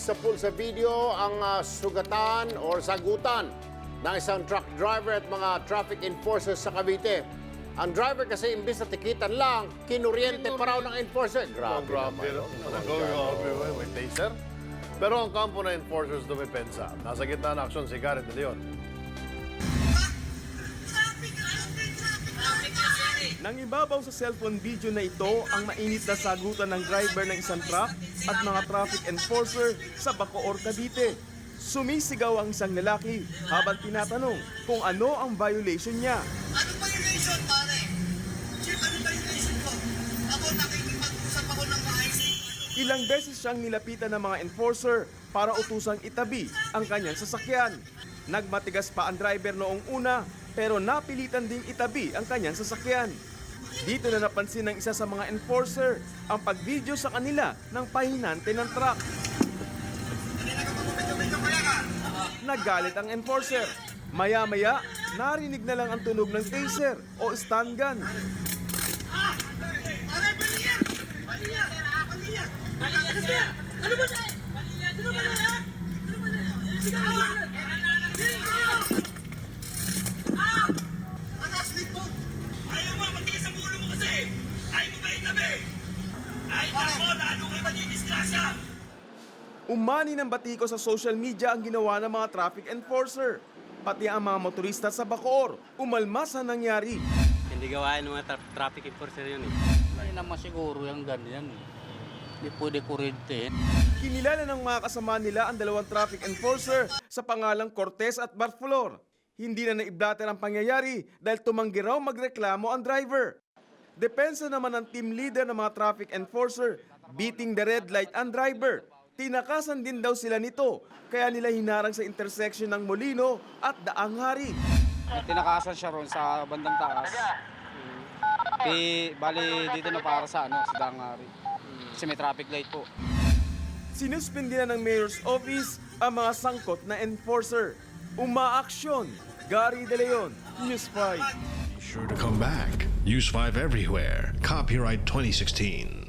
sa pool sa video ang ah, sugatan or sagutan ng isang truck driver at mga traffic enforcers sa Cavite. Ang driver kasi imbis na tikitan lang, kinuryente pa raw ng enforcer. Grabe, grabe, naman. grabe, may- may taser. Pero ang kampo na enforcers dumipensa. Nasa gitna ng aksyon si Garrett De Leon. Nang ibabaw sa cellphone video na ito ang mainit na sagutan ng driver ng isang truck at mga traffic enforcer sa Bacoor, Cavite. Sumisigaw ang isang lalaki habang tinatanong kung ano ang violation niya. Ano violation, pare? Chief, ano violation ko? Ako nakikipag-usap ako ng maayos. Ilang beses siyang nilapitan ng mga enforcer para utusang itabi ang kanyang sasakyan. Nagmatigas pa ang driver noong una pero napilitan ding itabi ang kanyang sasakyan. Dito na napansin ng isa sa mga enforcer ang pagvideo sa kanila ng pahinante ng truck. Nagalit ang enforcer. Maya-maya, narinig na lang ang tunog ng taser o stun gun. Ano ba? Ano ba? Ano ba Umani ng batiko sa social media ang ginawa ng mga traffic enforcer. Pati ang mga motorista sa Bacoor, umalma sa nangyari. Hindi gawain ng mga tra- traffic enforcer yun eh. Hindi naman siguro yung ganyan eh. Hindi pwede kurente eh. Kinilala ng mga kasama nila ang dalawang traffic enforcer sa pangalang Cortez at Barflor. Hindi na naiblater ang pangyayari dahil tumanggi raw magreklamo ang driver. Depensa naman ng team leader ng mga traffic enforcer, beating the red light ang driver. Tinakasan din daw sila nito, kaya nila hinarang sa intersection ng Molino at Daang Hari. tinakasan siya ron sa bandang taas. Di, bali dito na para sa ano, sa Dangari. Kasi may traffic light po. Sinuspindi na ng mayor's office ang mga sangkot na enforcer. Umaaksyon. Gary De Leon, News 5. Sure to come back. Use 5 everywhere. Copyright 2016.